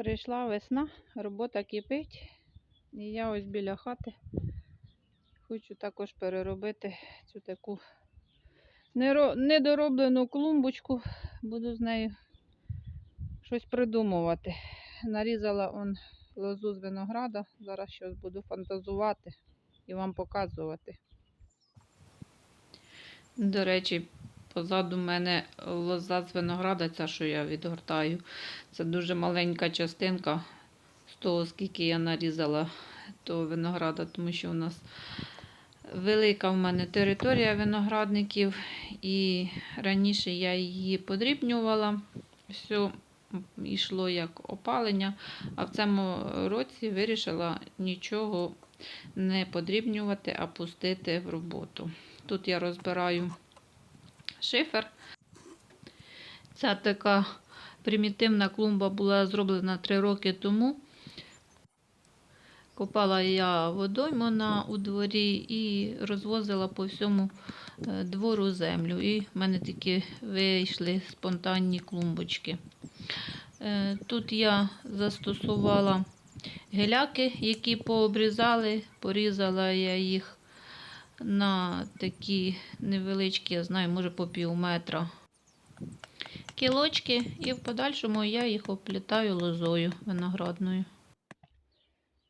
Прийшла весна, робота кипить. І я ось біля хати хочу також переробити цю таку недороблену клумбочку. Буду з нею щось придумувати. Нарізала он лозу з винограда. Зараз щось буду фантазувати і вам показувати. До речі, позаду мене лоза з винограда, ця, що я відгортаю. Це дуже маленька частинка з того, скільки я нарізала того винограда, тому що у нас велика в мене територія виноградників, і раніше я її подрібнювала. Все йшло як опалення, а в цьому році вирішила нічого не подрібнювати, а пустити в роботу. Тут я розбираю шифер. Ця така примітивна клумба була зроблена 3 роки тому. Копала я водойму на у дворі і розвозила по всьому е, двору землю. І в мене такі вийшли спонтанні клумбочки. Е, Тут я застосувала геляки, які пообрізали, порізала я їх на такі невеличкі, я знаю, може по пів метра кілочки, і в подальшому я їх оплітаю лозою виноградною.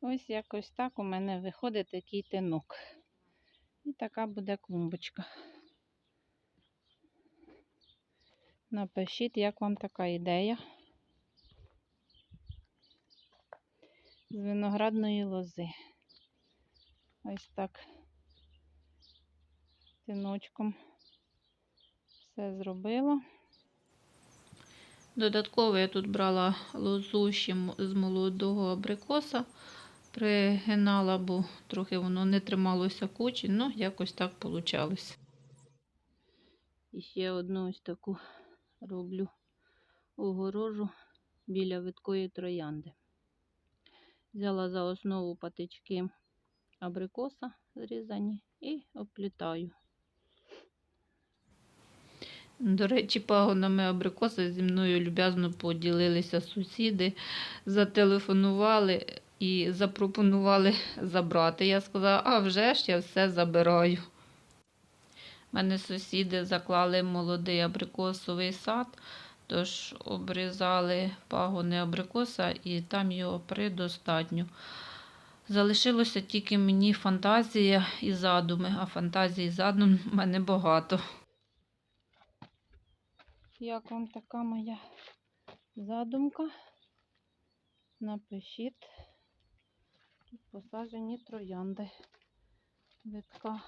Ось якось так у мене виходить такий тинок. І така буде клумбочка. Напишіть, як вам така ідея з виноградної лози. Ось так тиночком все зробила. Додатково я тут брала лозу ще з молодого абрикоса, пригинала, бо трохи воно не трималося кучі, ну якось так вийшло. І ще одну ось таку роблю огорожу біля виткої троянди. Взяла за основу патички абрикоса зрізані і оплітаю. До речі, пагонами абрикоса зі мною люб'язно поділилися сусіди, зателефонували і запропонували забрати. Я сказала, а вже ж я все забираю. У мене сусіди заклали молодий абрикосовий сад, тож обрізали пагони абрикоса і там його предостатньо. Залишилося тільки мені фантазія і задуми, а фантазії і задум в мене багато. Як вам така моя задумка? Напишіть. Тут посаджені троянди. Витка.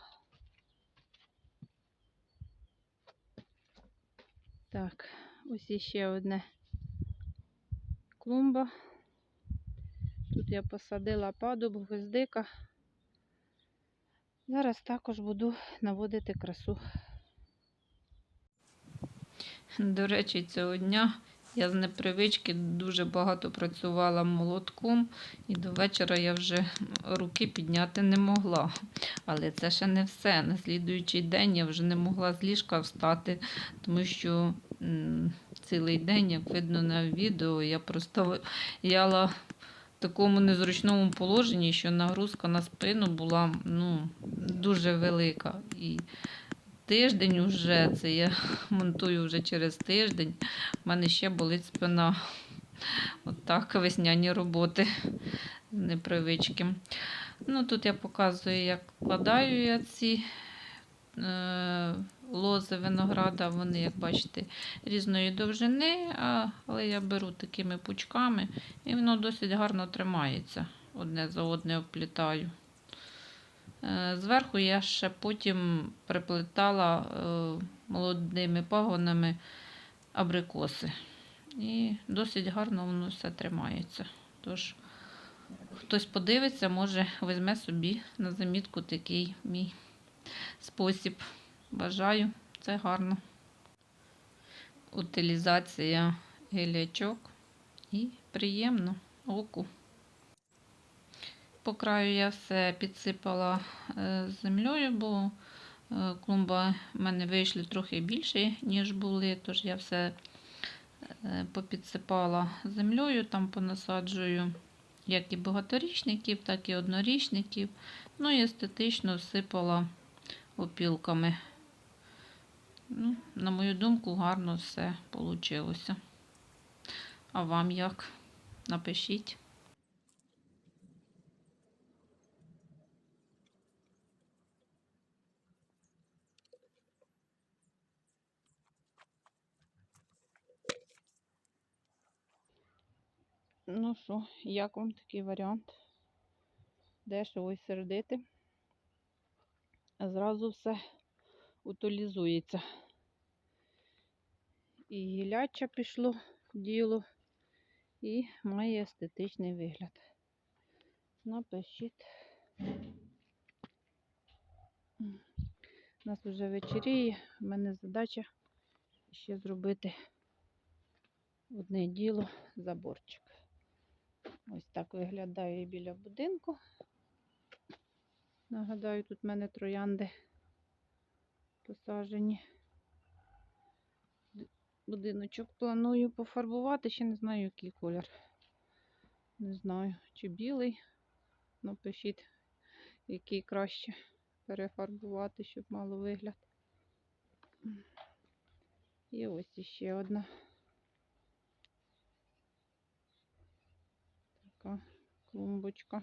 Так, ось іще одне клумба. Тут я посадила падуб, гвоздика. Зараз також буду наводити красу. До речі, цього дня я з непривички дуже багато працювала молотком, і до вечора я вже руки підняти не могла. Але це ще не все. На слідуючий день я вже не могла з ліжка встати, тому що цілий день, як видно на відео, я просто стояла в такому незручному положенні, що нагрузка на спину була ну, дуже велика. І тиждень уже, це я монтую вже через тиждень. У мене ще болить спина. От так весняні роботи непривички. Ну, тут я показую, як вкладаю я ці е, лози винограда. Вони, як бачите, різної довжини, але я беру такими пучками, і воно досить гарно тримається. Одне за одне оплітаю. Е, Зверху я ще потім приплетала е, молодими пагонами абрикоси. І досить гарно воно все тримається. Тож, хтось подивиться, може візьме собі на замітку такий мій спосіб. Бажаю, це гарно. Утилізація гілячок і приємно оку. По краю я все підсипала е, землею, бо е, клумба в мене вийшли трохи більше, ніж були, тож я все Е, Попідсипала землею, там понасаджую як і багаторічників, так і однорічників. Ну і естетично всипала опілками. Ну, на мою думку, гарно все вийшло. А вам як? Напишіть. Ну що, як вам такий варіант? Дешево і сердити. А зразу все утилізується. І гіляча пішло діло, і має естетичний вигляд. Напишіть. У нас вже вечеріє. У мене задача ще зробити одне діло заборчик. Ось так виглядає біля будинку. Нагадаю, тут в мене троянди посаджені. Будиночок планую пофарбувати, ще не знаю, який колір. Не знаю, чи білий. Напишіть, який краще перефарбувати, щоб мало вигляд. І ось іще одна. Така клумбочка.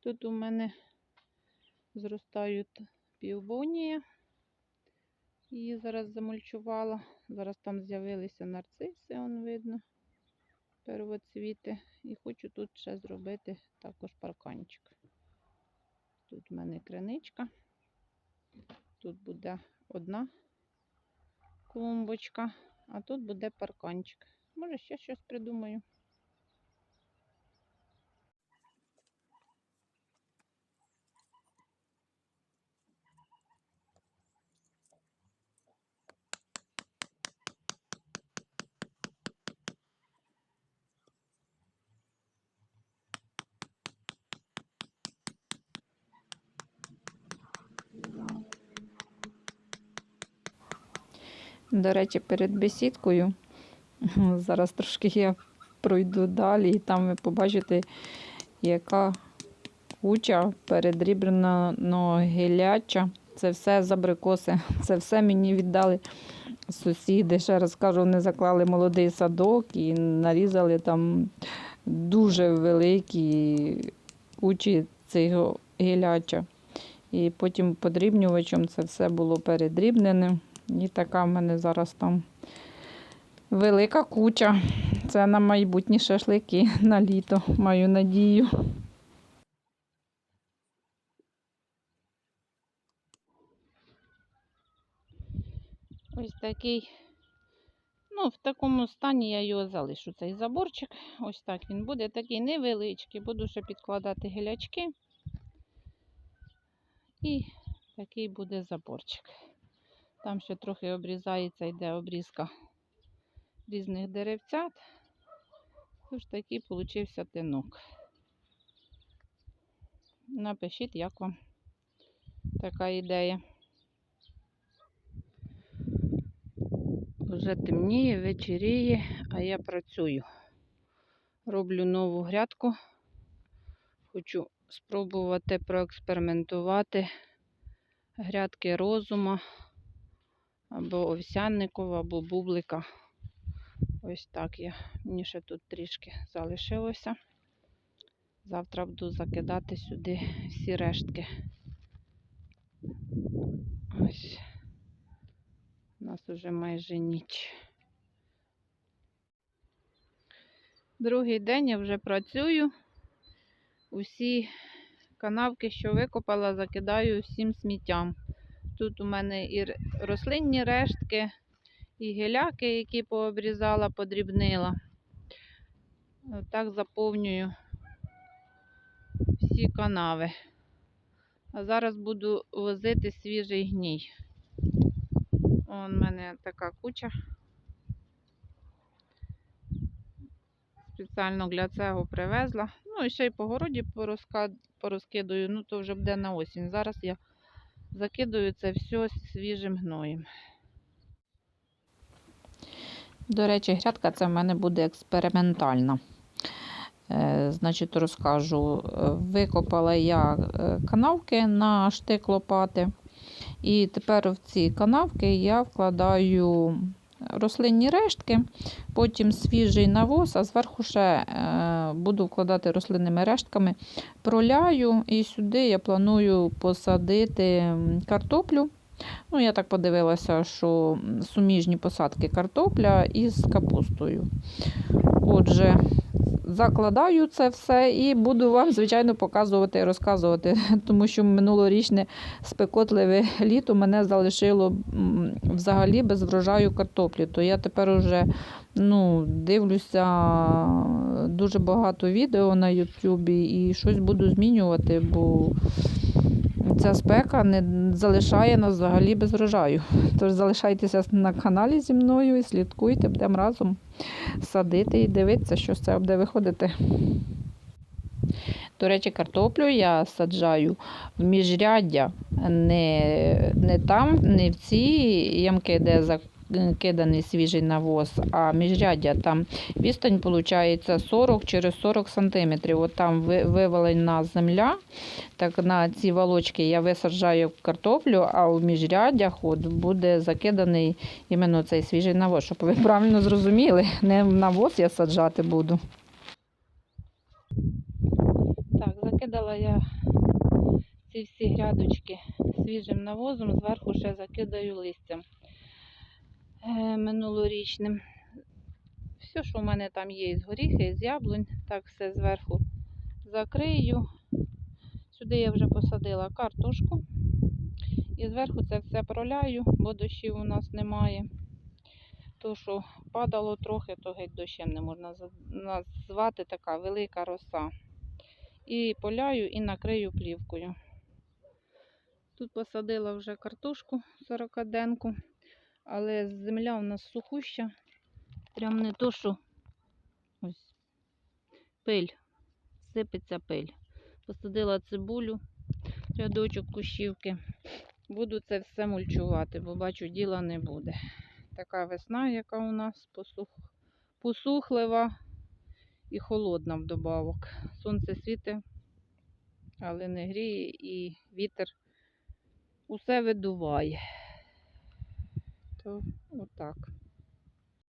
Тут у мене зростають півбонія. Її зараз замульчувала. Зараз там з'явилися нарциси, он видно, первоцвіти. І хочу тут ще зробити також парканчик. Тут в мене криничка. Тут буде одна клумбочка, а тут буде парканчик. Може, ще щось придумаю. До речі, перед бесідкою, зараз трошки я пройду далі, і там ви побачите, яка куча передрібного гіляча. Це все з абрикоси. Це все мені віддали сусіди. Ще раз кажу, вони заклали молодий садок і нарізали там дуже великі кучі цього гіляча. І потім подрібнювачем це все було передрібнене. І така в мене зараз там велика куча. Це на майбутні шашлики на літо, маю надію. Ось такий, ну, в такому стані я його залишу, цей заборчик. Ось так він буде, такий невеличкий. Буду ще підкладати гілячки. І такий буде заборчик. Там ще трохи обрізається, йде обрізка різних деревцят. Тож такий получився тинок. Напишіть, як вам така ідея. Вже темніє, вечеріє, а я працюю. Роблю нову грядку. Хочу спробувати проекспериментувати грядки розума або овсянникова, або бублика. Ось так я. Мені ще тут трішки залишилося. Завтра буду закидати сюди всі рештки. Ось. У нас уже майже ніч. Другий день я вже працюю. Усі канавки, що викопала, закидаю всім сміттям. Тут у мене і рослинні рештки, і гіляки, які пообрізала, подрібнила. Так заповнюю всі канави. А зараз буду возити свіжий гній. Он в мене така куча. Спеціально для цього привезла. Ну і ще й по городі порозка... порозкидаю, ну то вже буде на осінь. Зараз я Закидаю це все свіжим гноєм. До речі, грядка це в мене буде експериментальна. Е, значить, розкажу. Викопала я е, канавки на штик лопати. І тепер в ці канавки я вкладаю рослинні рештки, потім свіжий навоз, а зверху ще е, буду вкладати рослинними рештками. Проляю і сюди я планую посадити картоплю. Ну, я так подивилася, що суміжні посадки картопля із капустою. Отже, закладаю це все і буду вам, звичайно, показувати і розказувати, тому що минулорічне спекотливе літо мене залишило взагалі без врожаю картоплі. То я тепер уже ну, дивлюся дуже багато відео на Ютубі і щось буду змінювати, бо ця спека не залишає нас взагалі без врожаю. Тож залишайтеся на каналі зі мною і слідкуйте, будемо разом садити і дивитися, що з цього буде виходити. До речі, картоплю я саджаю в міжряддя, не, не там, не в ці ямки, де закиданий свіжий навоз, а міжряддя там відстань виходить 40 через 40 см. От там вивалена земля, так на ці волочки я висаджаю картоплю, а у міжряддях от буде закиданий іменно цей свіжий навоз, щоб ви правильно зрозуміли, не в навоз я саджати буду. Так, закидала я ці всі грядочки свіжим навозом, зверху ще закидаю листям минулорічним. Все, що в мене там є із горіхи, із яблунь, так все зверху закрию. Сюди я вже посадила картошку. І зверху це все проляю, бо дощів у нас немає. То, що падало трохи, то геть дощем не можна назвати така велика роса. І поляю і накрию плівкою. Тут посадила вже картошку 40-денку, але земля у нас сухуща. Прям не то, що ось пиль, сипеться пиль. Посадила цибулю, рядочок кущівки. Буду це все мульчувати, бо бачу, діла не буде. Така весна, яка у нас посух... посухлива і холодна вдобавок. Сонце світить, але не гріє і вітер усе видуває. То отак.